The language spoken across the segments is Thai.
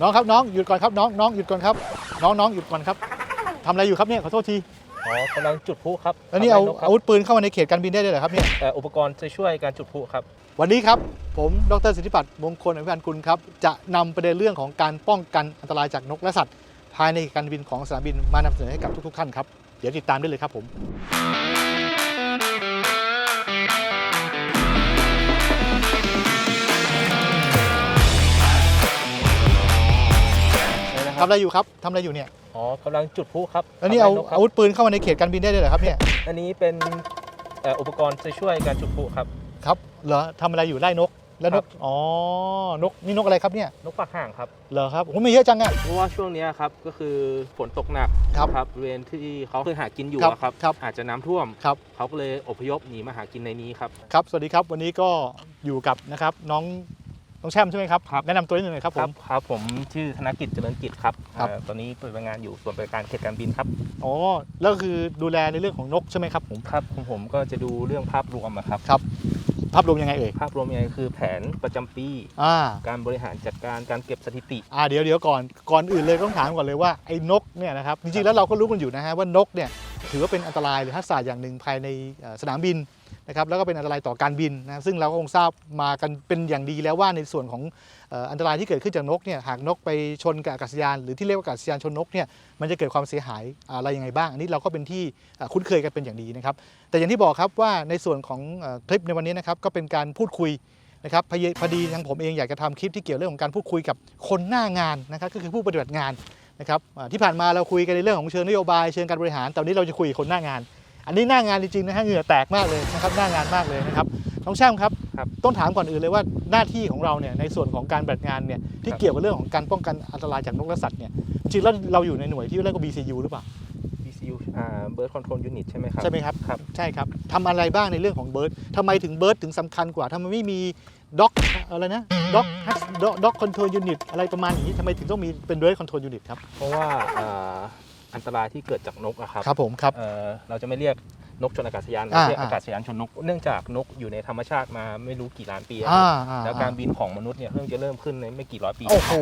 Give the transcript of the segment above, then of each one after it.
น้องครับน้องหยุดก่อนครับน้องน้องหยุดก่อนครับ น้องน้องหยุดก่อนครับทำอะไรอยู่ครับเนี่ยขอโทษทีอ๋อกำลังจุดพลุครับแล้วนี่เอาทำลยกครับอาวุธปืนเข้ามาในเขตการบินได้เลยเหรอครับเนี่ย เอ่ออุปกรณ์จะช่วยการจุดพลุครับ วันนี้ครับ ผมดรสิทธิปัตย์มงคลอภิพันธ์กุลครับ จะนำประเด็นเรื่องของการป้องกันอันตรายจากนกและสัตว์ ภายในการบินของสนามบินมานำเสนอให้กับทุกๆท่านครับ เดี๋ยวติดตามได้เลยครับผม ทำอะไรอยู่ครับทำอะไรอยู่เนี่ยอ๋อกำลังจุดพลุครับแล้วนี่เอาทำลยกครับอาวุธปืนเข้ามาในเขตการบินได้เลยเหรอครับเนี่ยอันนี้เป็นเอ่ออุปกรณ์จะช่วยการจุดพลุครับ ครับเหรอทำอะไรอยู่ไล่นก แล้วนครักบอ๋อนกนี่นกอะไรครับเนี่ยนกปากห่างครับ เหรอครับโอ้โหมีเยอะจังอะเพราะว่าช่วงเนี้ยครับก็คือฝนตกหนักครับครับบริเวณที่เขาเคยหากินอยู่ครับอะครับ ครับอาจจะน้ำท่วม ครับ เขาก็เลยอพยพหนีมาหากินในนี้ครับ ครับ สวัสดีครับ วันนี้ก็อยู่กับนะครับน้อง น้องแชมป์ใช่ไหมครับ ครับ แนะนำตัวนิดหนึ่งหน่อยครับผมครับผมชื่อธนกิจเจริญกิจครับครับ เอ่อตอนนี้ปฏิบัติงานอยู่ส่วนบริการเขตการบินครับอ๋อแล้วก็คือดูแลในเรื่องของนกใช่ไหมครับผม ครับของผมก็จะดูเรื่องภาพรวมอะครับ ครับ ภาพรวมยังไงเอ่ย ภาพรวมยังไงคือแผนประจำปี อ่า การบริหารจัดการการเก็บสถิติ อ่าเดี๋ยวเดี๋ยวก่อน ก่อนอื่นเลยต้องถามก่อนเลยว่าไอ้นกเนี่ยนะครับ จริงๆแล้วเราก็รู้กันอยู่นะฮะว่านกเนี่ยถือว่าเป็นอันตรายหรือทักษะอย่างหนึ่งภายในเอ่อสนามบิน นะครับแล้วก็เป็นอันตรายต่อการบินนะซึ่งเราก็คงทราบมากันเป็นอย่างดีแล้วว่าในส่วนของอันตรายที่เกิดขึ้นจากนกเนี่ยหากนกไปชนกับอากาศยาน หรือที่เรียกว่าอากาศยานชนนกเนี่ยมันจะเกิดความเสียหายอะไรยังไงบ้าง อันนี้เราก็เป็นที่คุ้นเคยกันเป็นอย่างดีนะครับแต่อย่างที่บอกครับว่าในส่วนของคลิปในวันนี้นะครับก็เป็นการพูดคุยนะครับพอดีพอดีทางผมเองอยากจะทำคลิปที่เกี่ยวเรื่องของการพูดคุยกับคนหน้างานนะครับก็คือผู้ปฏิบัติงานนะครับที่ผ่านมาเราคุยกันในเรื่องของเชิงนโยบายเชิงการบริหารแต่วันนี้เราจะคุยกับคนหน้างาน อันนี้หน้างานจริงๆนะฮะเหงื่อแตกมากเลยนะครับหน้างานมากเลยนะครับน้องแช่มครับ ครับ ต้องถามก่อนอื่นเลยว่าหน้าที่ของเราเนี่ยในส่วนของการปฏิบัติงานเนี่ยที่ครับเกี่ยวกับเรื่องของการป้องกันอันตรายจากนกและสัตว์เนี่ยจริงๆแล้วเราอยู่ในหน่วยที่เรียกว่า BCU หรือเปล่า BCU อ่า Bird Control Unit ใช่ไหมครับ ใช่ไหมครับครับ ใช่ครับทำอะไรบ้างในเรื่องของเบิร์ดทำไมถึงเบิร์ดถึงสำคัญกว่าทำไมไม่มีด็อกอะไรนะด็อกด็อกคอนโทรลยูนิตอะไรประมาณอย่างนี้ทำไมถึงต้องมีเป็นเบิร์ดคอนโทรลยูนิตครับ เพราะว่าอ่า อันตรายที่เกิดจากนกอะครับครับผมครับ เอ่อเราจะไม่เรียกนกชนอากาศยานเราอ่าเรียกอ่า อากาศยานชนนก เนื่องจากนกอยู่ในธรรมชาติมาไม่รู้กี่ล้านปีอะอ่าครับอ่าแล้วการบินของมนุษย์เนี่ยเพิ่งจะเริ่มขึ้นในไม่กี่ร้อยปีโอ้โห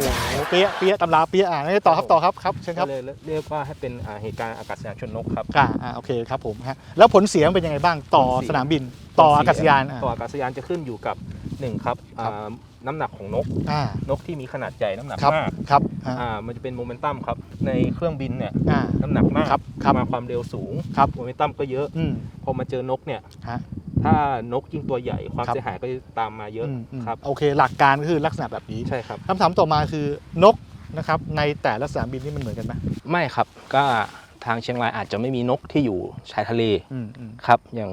เปียะเปียะตำราเปียะอ่าต่อครับต่อครับครับเชิญคก็รับเลยเรียกว่าให้เป็นอ่าเหตุการณ์อากาศยานชนนกครับ อ่าอ่าโอเคครับผมฮะแล้วผลเสียมันเป็นยังไงบ้างต่อผลเสีย สนามบินต่ออากาศยานอ่า ต่ออากาศยานจะขึ้นอยู่กับหนึ่งครับครับ อ่า น้ำหนักของนก อ่า นกที่มีขนาดใหญ่น้ำหนักครับ มากครับ อ่า อ่ามันจะเป็นโมเมนตัมครับ ในเครื่องบินเนี่ยอ่า น้ำหนักมากครับครับ มาความเร็วสูงครับ โมเมนตัมก็เยอะอืม พอมาเจอนกเนี่ยฮะถ้านกยิ่งตัวใหญ่ความครับ เสียหายก็จะตามมาเยอะอืมอืมครับโอเค หลักการก็คือลักษณะแบบนี้ ใช่ครับ คำถามต่อมาคือนกนะครับ ในแต่ละสนามบินนี่มันเหมือนกันไหมไม่ครับก็ทางเชียงรายอาจจะไม่มีนกที่อยู่ชายทะเลอืมอืมครับอย่าง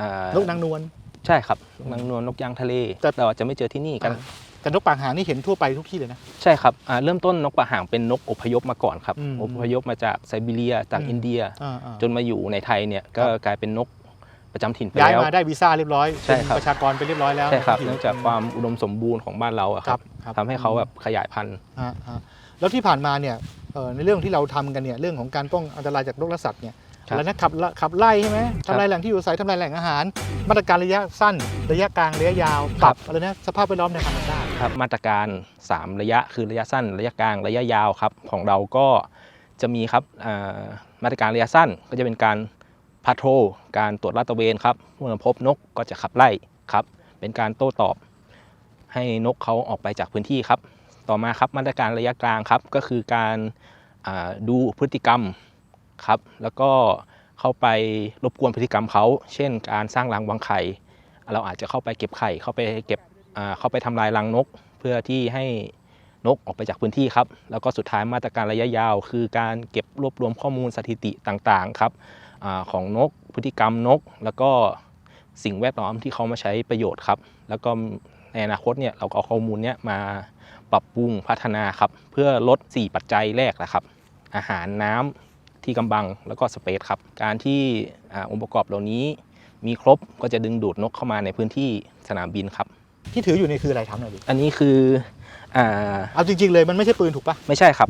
อ่านกนางนวลใช่ครับนกนางนวลนกยางทะเลแต่แต่เราจะไม่เจอที่นี่กันอ่าแต่นกปากหางนี่เห็นทั่วไปทุกที่เลยนะ ใช่ครับอ่าเริ่มต้นนกปะหางเป็นนกอพยพมาก่อนครับอืมอพยพมาจากไซบีเรียจากอืม อินเดีย อ่าอ่าจนมาอยู่ในไทยเนี่ยก็ครับกลายเป็นนกประจำถิ่นไปย้ายแล้ว มาได้วีซ่าเรียบร้อยใช่ครับเป็นประชากรไปเรียบร้อยแล้วใช่ครับในพื้เนื่องจากความอุดมสมบูรณ์ของบ้านเราอะคครัรับบครับทำให้เขาแบบขยายพันธุ์อ่าอ่าแล้วที่ผ่านมาเนี่ยเอ่อในเรื่องที่เราทำกันเนี่ยเรื่องของการป้องอันตรายจากนกและสัตว์เนี่ยครับ แล้วนะขับละขับไล่ใช่ไหมครับทำลายแหล่งที่อยู่อาศัยทำลายแหล่งอาหาร มาตรการระยะสั้น ระยะกลางระยะยาวปรับอะไรนะสภาพแวดล้อมในธรรมชาติครับมาตรการ 3 ระยะคือระยะสั้น ระยะกลางระยะยาวครับของเราก็จะมีครับอ่ามาตรการระยะสั้นก็จะเป็นการพาโทรการตรวจลาดตระเวนครับเมื่อพบนกก็จะขับไล่ครับ เป็นการโต้ตอบ ให้นกเขาออกไปจากพื้นที่ครับ ต่อมาครับมาตรการระยะกลางครับก็คือการอ่าดูพฤติกรรม ครับ แล้วก็เข้าไปรบกวนพฤติกรรมเขา เช่น การสร้างรังวางไข่ เราอาจจะเข้าไปเก็บไข่ เข้าไปเก็บเข้าไปทำลายรังนก เพื่อที่ให้นกออกไปจากพื้นที่ครับ แล้วก็สุดท้ายมาตรการระยะยาว คือการเก็บรวบรวมข้อมูลสถิติต่างๆครับอของนก พฤติกรรมนก แล้วก็สิ่งแวดล้อมที่เขามาใช้ประโยชน์ครับ แล้วก็ในอนาคตเนี่ยเราเอาข้อมูลเนี้ยมาปรับปรุงพัฒนาครับ เพื่อลด 4 ปัจจัยแรกนะครับ อาหารน้ำ ที่กำบังแล้วก็สเปซครับ การที่อ่าองค์ประกอบเหล่านี้มีครบก็จะดึงดูดนกเข้ามาในพื้นที่สนามบินครับ ที่ถืออยู่นี่คืออะไรถามหน่อยดิอันนี้คืออ่าเอาจริง ๆ เลยมันไม่ใช่ปืนถูกปะไม่ใช่ครับ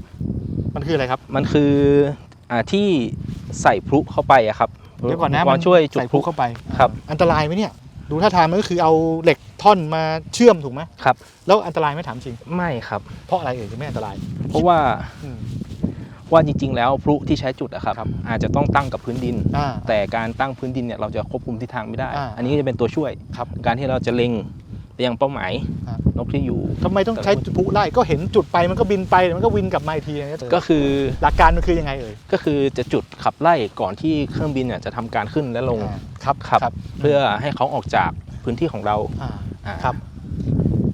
มันคืออะไรครับ มันคืออ่าที่ใส่พลุเข้าไปอะครับเดี๋ยวก่อนนะอุปรณ์ช่วยจุดใส่พพลุลุเข้าไปครับ อันตรายไหมเนี่ยดูท่าทางมันก็คือเอาเหล็กท่อนมาเชื่อมถูกไหมครับ แล้วอันตรายไหม่ถามจริง ไม่ครับ เพราะอะไรเอ่ยถึงไม่อันตราย เพราะว่าอืม ว่าจริงๆ แล้วพลุที่ใช้จุดอะครับครับอาจจะต้องตั้งกับพื้นดินอ่าแต่การตั้งพื้นดินเนี่ยเราจะควบคุมทิศทางไม่ได้อ่าอันนี้ก็จะเป็นตัวช่วยครับการที่เราจะเล็งไปยังเป้าหมายอ่านนกที่อยู่ทำไมต้องใช้พลุไล่ก็เห็นจุดไปมันก็บินไปเดี๋ยวมันก็วินกลับมาอีกทีอย่างเงี้ยก็คือหลักการมันคือยังไงเอ่ยก็คือจะจุดขับไล่ก่อนที่เครื่องบินเนี่ยจะทำการขึ้นและลงอ่าครับครับครับ เพื่อให้เขาออกจากพื้นที่ของเราอ่าอ่าครับ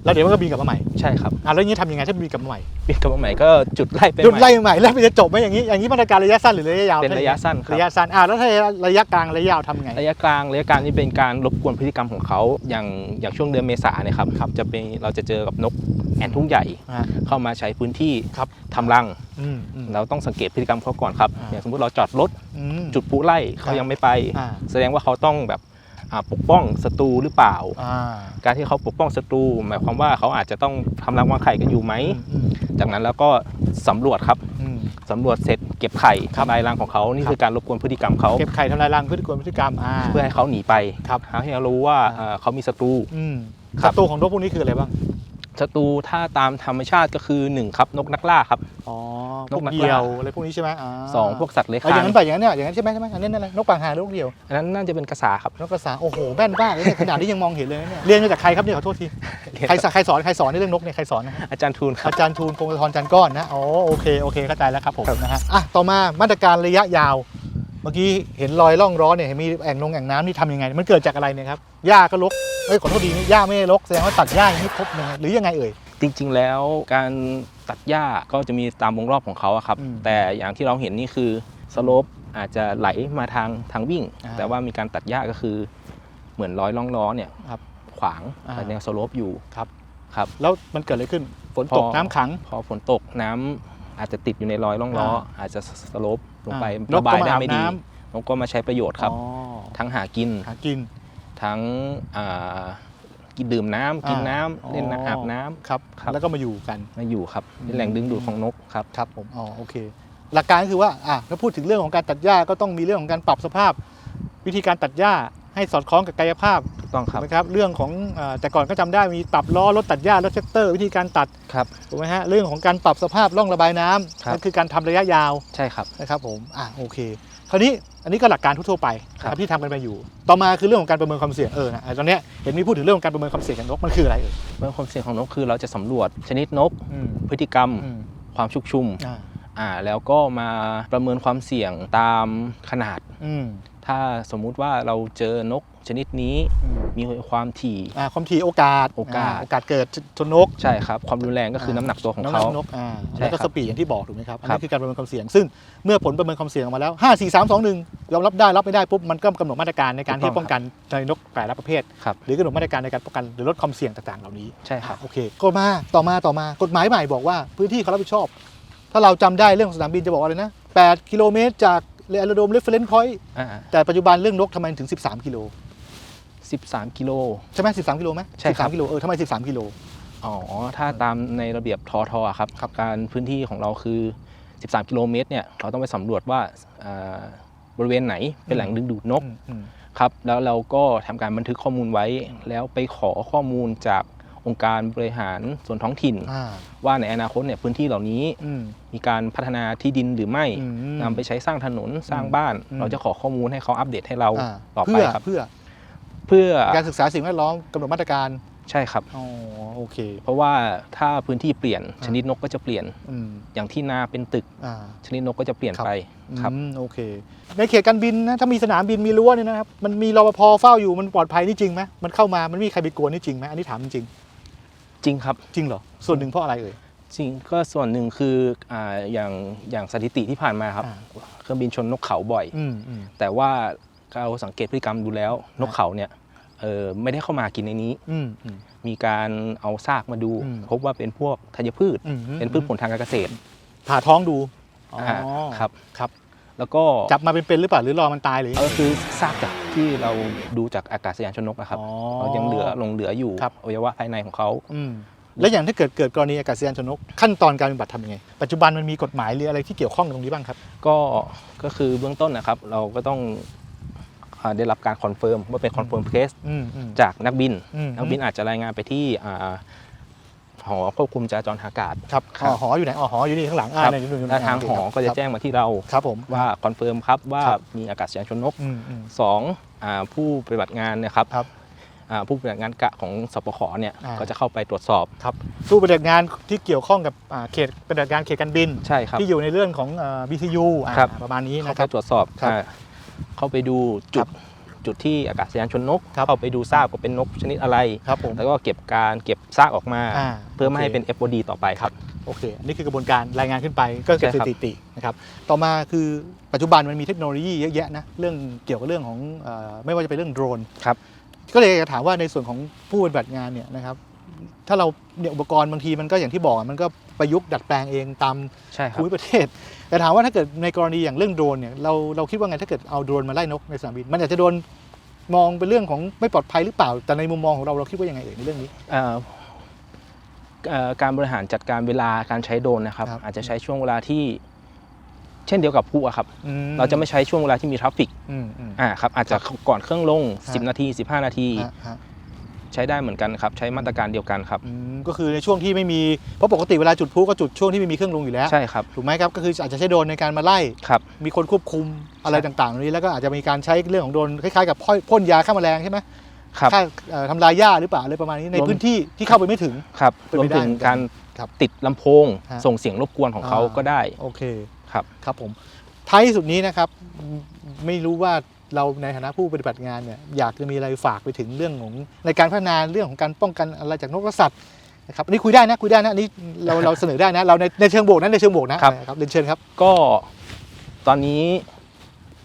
แล้วเดี๋ยวมันก็บินกลับมาใหม่ใช่ครับอ่าแล้วอย่างนี้ทำยังไงถ้าบินกลับมาใหม่บินกลับมาใหม่ก็จุดไล่ไปหยุดใหม่ไล่ใหม่แล้วมันจะจบไหมอย่างนี้อย่างนี้มาตรการระยะสั้นหรือระยะยาวเป็นระยะสั้นครับระยะสั้นอ่าแล้วถ้าระยะกลางระยะยาวทำไงระยะกลางระยะกลางนี่เป็นการรบกวนพฤติกรรมของเขาอย่างอย่างช่วงเดือนเมษาเนี่ยครับจะเป็นเราจะเจอกับนกแอ่นทุ่งใหญ่อ่าเข้ามาใช้พื้นที่ครับทำรังอืมอืมเราต้องสังเกตพฤติกรรมเขาก่อนครับอ่าอย่างสมมติเราจอดรถอืมจุดพลุไล่ครัเขาบยังไม่ไปอ่าแสดงว่าเขาต้องแบบอ่า ปกป้องศัตรูหรือเปล่าอ่า การที่เขาปกป้องศัตรูหมายความว่าเขาอาจจะต้องทำรังวางไข่กันอยู่ไหมอืมจากนั้นแล้วก็สำรวจครับอืมสำรวจเสร็จเก็บไข่ครับทำลายรังของเขานี่ครับคือการรบกวนพฤติกรรมเขาเก็บไข่ทำลายรังพฤติกรรมพฤติกรรมอ่าเพื่อให้เขาหนีไปครับให้เรารู้ว่าอ่าเอ่อเขามีศัตรูอืมครัศับตรูของนกพวกนี้คืออะไรบ้าง ศัตรูถ้าตามธรรมชาติก็คือหนึ่งครับนกนักล่าครับ อ๋อพนวกกนักเหยี่ยวล่า อะไรพวกนี้ใช่ไหมาสองพวกสัตว์เลื้อยเอาอคลาย่านงนั้นไปอย่างนั้นเนี่ยอย่างนั้นใช่ไหมใช่ไหมอันนี้นั่นอะไรนกปางหางหรือนกเหยี่ยวอันนั้นน่าจะเป็นกระสาครับ นกกระสาโอ้โหแม่นบ้ากเลยเนี่ยขนาดนี้ยังมองเห็นเลยนะเนี่ยเรียนมาจากใครครับเนี่ยขอโทษทีใครสอนใครสอนใครสอนในเรื่องนกเนี่ยใครสอนนะฮะอาจารย์ทูลครับ อาจารย์ทูลพงศธรจันทร์ก้อนนะ อ๋อ โอเค โอเค เข้าใจแล้วครับผมนะฮะ อะ ต่อมามาตรการระยะยาว เมื่อกี้เห็นรอยร่องร้อนเนี่ยเห็นมีแอ่งลงแอ่งน้ำนี่ทำยังไง มันเกิดจากอะไรเนี่ยครับ หญ้าก็รก เอ้ยขอโทษดีนี่หญ้าไม่ได้รกแสดงว่าตัดหญ้ายังไม่ครบนะฮะหรือยังไงเอ่ย จริงๆ แล้วการตัดหญ้าก็จะมีตามวงรอบของเขาอะครับ อืมแต่อย่างที่เราเห็นนี่คือสโลปอาจจะไหลมาทางทางวิ่ง อ่าแต่ว่ามีการตัดหญ้าก็คือเหมือนร้อยล่องล้อเนี่ยครับขวางอ่า แต่แนวสโลปอยู่ครับ ครับ แล้วมันเกิดอะไรขึ้นฝนตกพอ น้ำขัง พอฝนตกน้ำอาจจะติดอยู่ในรอยล่องล้อ อาจจะสโลปลงไปอ่านกระบาก็ยมาได้อาบไม่ดีน้ นกก็มาใช้ประโยชน์ำครับ อ๋อทั้งหากินหากิน ทั้งอ่ากินดื่มน้ำกินอ่าน้ำอ๋อเล่นน้ำอาบน้ำครับครับแล้วก็มาอยู่กันมาอยู่ครับอืมเป็นแหล่งดึงดูดของนกครับครับผมอ๋อโอเค หลักการก็คือว่าอะถ้าพูดถึงเรื่องของการตัดหญ้าก็ต้องมีเรื่องของการปรับสภาพ วิธีการตัดหญ้าให้สอดคล้องกับกายภาพถูกต้องครับนะครับเรื่องของอ่าแต่ก่อนก็จำได้มีปรับล้อรถตัดหญ้ารถแท็กเตอร์ วิธีการตัดครับถูกไหมฮะเรื่องของการปรับสภาพร่องระบายน้ำครับนั่นคือการทำระยะยาวใช่ครับนะครับผมอะโอเค คราวนี้อันนี้ก็หลักการทั่วๆไปครับนะที่ทำกันไปอยู่ ต่อมาคือเรื่องของการประเมินความเสี่ยงเออนะอะตอนเนี้ยเห็นมีพูดถึงเรื่องของการประเมินความเสี่ยงของนกมันคืออะไรเอ่ยเมื่อความเสี่ยงของนกคือเราจะสำรวจชนิดนก อืมพฤติกรรม อืมความชุกชุมอ่าอ่าแล้วก็มาประเมินความเสี่ยงตามขนาด อืม ถ้าสมมุติว่าเราเจอนกชนิดนี้อืมมีความถี่อ่าความถี่โอกาสโอกาสโอกาสเกิดชนนกใช่ครับ ความรุนแรงก็คือน้ำหนักตัวของน้ำหเขานักนกอ่าใช่แล้วก็ครับสปีดอย่างที่บอกถูกไหมครับอันครันี้บคือการประเมินความเสี่ยง ซึ่งเมื่อผลประเมินความเสี่ยงออกมาแล้ว 5 4 3 2 1ยอมรับได้รับไม่ได้ปุ๊บมันก็กำหนดมาตรการในการที่ป้องกันในนกแต่ละประเภทครับหรือกำหนดมาตรการในการป้องกันหรือลดความเสี่ยงต่างๆ เหล่านี้ใช่ครับโอเคก็มาต่อมาต่อมากฎหมายใหม่บอกว่าพื้นที่เขารับผิดชอบ ถ้าเราจำได้เรื่องสนามบินจะบอกว่าอะไรนะ8กิโลเมตรจาก เรอโดมเรฟเฟรนซ์พอยต์อ่าแต่ปัจจุบันเรื่องนกทำไมถึง 13 กิโล13กิโล ใช่ไหม13 กิโลไหมใช่ครับ 13กิโลเออทำไม 13 กิโล อ๋อ ถ้าตามในระเบียบทอทอะครับครับ การพื้นที่ของเราคือ 13 กิโลเมตรเนี่ย เราต้องไปสำรวจว่าอ่าบริเวณไหนเป็นแหล่งดึงดูดนกอืมอืม ครับ แล้วเราก็ทำการบันทึกข้อมูลไว้ แล้วไปขอข้อมูลจาก องค์การบริหารส่วนท้องถิ่นอ่าว่าในอนาคตเนี่ยพื้นที่เหล่านี้อืมมีการพัฒนาที่ดินหรือไม่อืมนำไปใช้สร้างถนนสร้างบ้านอืมเราจะขอข้อมูลให้เขาอัปเดตให้เราอ่าต่อไปเพื่อครับเพื่อเพื่อการศึกษาสิ่งแวดล้อมกำหนดมาตรการใช่ครับอ๋อโอเค เพราะว่าถ้าพื้นที่เปลี่ยนอ่าชนิดนกก็จะเปลี่ยนอืมอย่างที่นาเป็นตึกอ่าชนิดนกก็จะเปลี่ยนครับไปครับอืมโอเค ในเขตการบินนะถ้ามีสนามบินมีรั้วเนี่ยนะครับมันมีรปภเฝ้าอยู่มันปลอดภัยนี่จริงไหมมันเข้ามามันไม่มีใครไปกวนนี่จริงไหมอันนี้ถามจริง จริงครับจริงเหรอ ส่วนหนึ่งเพราะอะไรเอ่ย จริงก็ส่วนหนึ่งคืออ่าอย่างอย่างสถิติที่ผ่านมาครับ อ่า เครื่องบินชนนกเขาบ่อย อืมอืมแต่ว่าเราสังเกตพฤติกรรมดูแล้ว นกเขาเนี่ยเออไม่ได้เข้ามากินในนี้ อืมอืม มีการเอาซากมาดู อืมพบว่าเป็นพวกธัญพืช อืม เป็นพืชผลทางการเกษตรผ่าท้องดูอ๋ออาครับ ครับ แล้วก็จับมาเป็นๆหรือเปล่าหรือรอมันตายหรือเออคือซากจาก ที่เราดูจากอากาศยานชนนกนะครับอ๋อเรายังเหลือหลงเหลืออยู่ครับ อวัยวะภายในของเขา อืมแล้วอย่างถ้าเกิดเกิดกรณีอากาศยานชนก ขั้นตอนการปฏิบัติทำยังไง ปัจจุบันมันมีกฎหมายหรืออะไรที่เกี่ยวข้องกับตรงนี้บ้างครับ ก็ก็คือเบื้องต้นนะครับ เราก็ต้องออ่าได้รับการคอนเฟิร์มว่าเป็นคอนเฟิร์มเคสอืมอืมจากนักบิน อืม นักบินอาจจะรายงานไปที่อ่า หอควบคุมจราจรทางอากาศครับครับอ๋อหออยู่ไหนอ๋อหออยู่นี่ข้างหลังอ่าครับเนี่ยอยู่อยู่และทางหอก็จะครับแจ้งมาที่เราครับผมว่าคอนเฟิร์มครับว่าครับมีอากาศยานชนนกอืมอืมสองอาผู้ปฏิบัติงานเนะครับครับอ่าผู้ปฏิบัติงานกะของสปขเนี่ยอ่าก็จะเข้าไปตรวจสอบครับผู้ปฏิบัติงานที่เกี่ยวข้องกับอ่าเขตปฏิบัติการเขตการบินใช่ครับที่อยู่ในเรื่องของเอ่อ BTU อ่าครับประมาณนี้เข้านะไปครับตรวจสอบครับอ่าเข้าไปดูจุด จุดที่อากาศยานชนนกครับเข้าไปดูซากว่าเป็นนกชนิดอะไรครับผมแล้วก็เก็บการเก็บซากออกมา อ่าเพื่อไม่ให้โอเค เป็น FOD ต่อไปครับ โอเคอันนี้คือกระบวนการรายงานขึ้นไปก็เก็บใช่สครับ ถิตินะครับ ต่อมาคือปัจจุบันมันมีเทคโนโลยีเยอะแยะนะเรื่องเกี่ยวกับเรื่องของเอ่อไม่ว่าจะเป็นเรื่องโดรน ครับ ก็เลยจะถามว่าในส่วนของผู้ปฏิบัติงานเนี่ยนะครับถ้าเราเนี่ยอุปกรณ์บางทีมันก็อย่างที่บอกอะมันก็ ประยุกต์ดัดแปลงเองตามใช่ครัภูบมิประเทศ แต่ถามว่าถ้าเกิดในกรณีอย่างเรื่องโดรนเนี่ยเราเราคิดว่าไงถ้าเกิดเอาโดรนมาไล่นกในสนามบินมันอาจจะโดนมองเป็นเรื่องของไม่ปลอดภัยหรือเปล่า แต่ในมุมมองของเราเราคิดว่ายังไงเอ่ยในเรื่องนี้ เอ่อเอ่อการบริหารจัดการเวลาการใช้โดรนนะครับ ครับ อาจจะใช้ช่วงเวลาที่ เช่นเดียวกับผู้อะครับ อืเราจะไม่ใช้ช่วงเวลาที่มีทราฟฟิกอืมอืม อ่าครับอาจจะก่อนเครื่องลง ฮะ 10 นาที 15 นาที ฮะฮะ ใช้ได้เหมือนกันครับ ใช้มาตรการเดียวกันครับ อืมก็คือในช่วงที่ไม่มีเพราะปกติเวลาจุดพลุก็จุดช่วงที่ไม่มีเครื่องลงอยู่แล้วใช่ครับถูกไหมครับก็คืออาจจะใช้โดรนในการมาไล่ ครับ มีคนควบคุมอะไรต่างๆตรงนี้แล้วก็อาจจะมีการใช้เรื่องของโดรนคล้ายๆกับพ่นพ่นยาฆ่าแมลงใช่ไหมครับ ฆ่าเอ่อทำลายหญ้าหรือเปล่าอะไรประมาณนี้ในรวม พื้นที่ที่เข้าไปไม่ถึง ครับเป็นรวไปมได้ถึงการครับติดลำโพง ฮะส่งเสียงรบกวนของเขาอ่า ก็ได้โอเค ครับ ครับผมท้ายที่สุดนี้นะครับมไม่รู้ว่า เราในฐานะผู้ปฏิบัติงานเนี่ยอยากจะมีอะไรฝากไปถึงเรื่องของในการพัฒนาเรื่องของการป้องกันอะไรจากนกกระสัตว์นะครับอันนี้คุยได้นะคุยได้นะอันนี้เราเราเสนอได้นะเราในในเชิงบวกนะในเชิงบวกนะครับครับเรียนเชิญครับก็ตอนนี้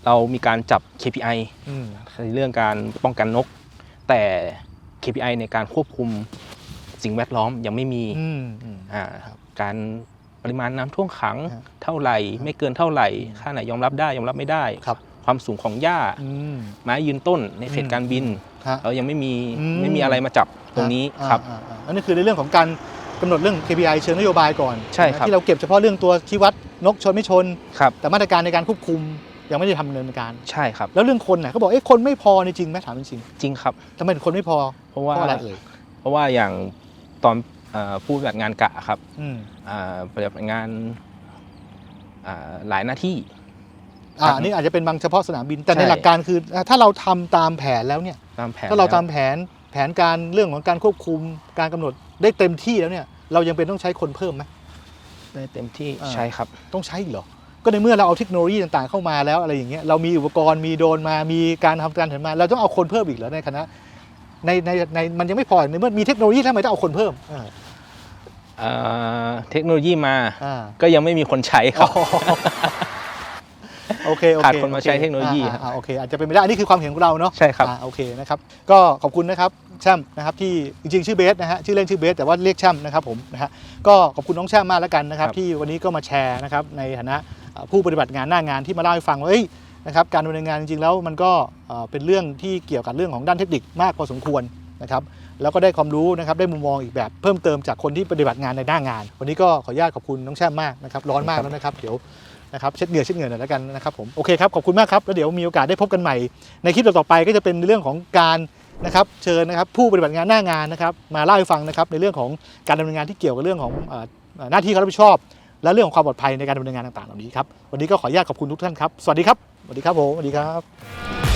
เรามีการจับ KPI อืมในเรื่องการป้องกันนก แต่ KPI ในการควบคุมสิ่งแวดล้อมยังไม่มีอืมอืม อ่าครับการปริมาณน้ำท่วมขังฮะเท่าไหร่ ไม่เกินเท่าไหร่อืมค่าไหนยอมรับได้ยอมรับไม่ได้ ครับ ความสูงของหญ้าอืมไม้ยืนต้นในเขตอืมการบินฮะเรายังไม่มีอืมไม่มีอะไรมาจับตรงนี้อ่าครับอ่าอ่าอันนี้คือในเรื่องของการกำหนดเรื่อง KPI เชิงนโยบายก่อนใช่ครับที่เราเก็บเฉพาะเรื่องตัวชี้วัดนกชนไม่ชนครับแต่มาตรการในการควบคุมยังไม่ได้ทำดำเนินการใช่ครับ แล้วเรื่องคนน่ะเขาบอกเอ๊ะคนไม่พอในจริงไหมถามจริงจริงครับๆทำไมถึงคนไม่พอ เพราะเพว่าราะอะไรเอ่ยเพราะว่าอย่างตอนเอ่อผู้ปฏิบัติงานกะครับอืมอ่าปฏิบัติงานอ่าหลายหน้าที่ อ่าครับอันนี้อาจจะเป็นบางเฉพาะสนามบินแต่ในใช่ หลักการคืออ่าถ้าเราทำตามแผนแล้วเนี่ย ตามแผนถ้าเราแล้วตามแผนแผนการเรื่องของการควบคุมการกำหนดได้เต็มที่แล้วเนี่ย เรายังเป็นต้องใช้คนเพิ่มไหม ได้เต็มที่อ่า ใช่ครับ ต้องใช้อีกเหรอ ก็ในเมื่อเราเอาเทคโนโลยีต่างๆเข้ามาแล้วอะไรอย่างเงี้ยเรามีอุปกรณ์มีโดรนมามีการทำการเห็นมา เราต้องเอาคนเพิ่มอีกเหรอในคณะในในในมันยังไม่พอในเมื่อมีเทคโนโลยีแล้วทำไมต้องเอาคนเพิ่มอ่าเอ่อเทคโนโลยีมา อ่าก็ยังไม่มีคนใช้ครับ โอเคโอเคขาดคนมาใช้เทคโนโลยีอ่าอ่าโอเคอาจจะเป็นไม่ได้อันนี้คือความเห็นของเราเนาะใช่ครับ อ่าโอเคนะครับก็ขอบคุณนะครับแช่มนะครับที่จริงๆชื่อเบสนะฮะชื่อเล่นชื่อเบสแต่ว่าเรียกแช่มนะครับผมนะฮะก็ขอบคุณน้องแช่มมากแล้วกันนะครับครับ ที่วันนี้ก็มาแชร์นะครับในฐานะเอ่อผู้ปฏิบัติงานหน้างานที่มาเล่าให้ฟังว่าเอ้ยนะครับการดำเนินงานจริงๆแล้วมันก็เอ่อเป็นเรื่องที่เกี่ยวกับเรื่องของด้านเทคนิคมากพอสมควรนะครับแล้วก็ได้ความรู้นะครับได้มุมมองอีกแบบเพิ่มเติมจากคนที่ปฏิบัติงานในหน้างาน วันนี้ก็ขออนุญาตขอบคุณน้องแช่มมากนะครับร้อนมากแล้วนะครับเดี๋ยว นะครับเช็ดเหงื่อเช็ดเหงื่อหน่อยแล้วกันนะครับผมโอเคครับขอบคุณมากครับแล้วเดี๋ยวมีโอกาสได้พบกันใหม่ ในคลิปต่อไปก็จะเป็นเรื่องของการนะครับเชิญนะครับผู้ปฏิบัติงานหน้างานนะครับมาเล่าให้ฟังนะครับในเรื่องของการดำเนินงานที่เกี่ยวกับเรื่องของหน้าที่เขารับผิดชอบ และเรื่องของความปลอดภัยในการดำเนินงานต่างๆเหล่านี้ครับวันนี้ก็ขออนุญาตขอบคุณทุกท่านครับสวัสดีครับสวัสดีครับผมสวัสดีครับ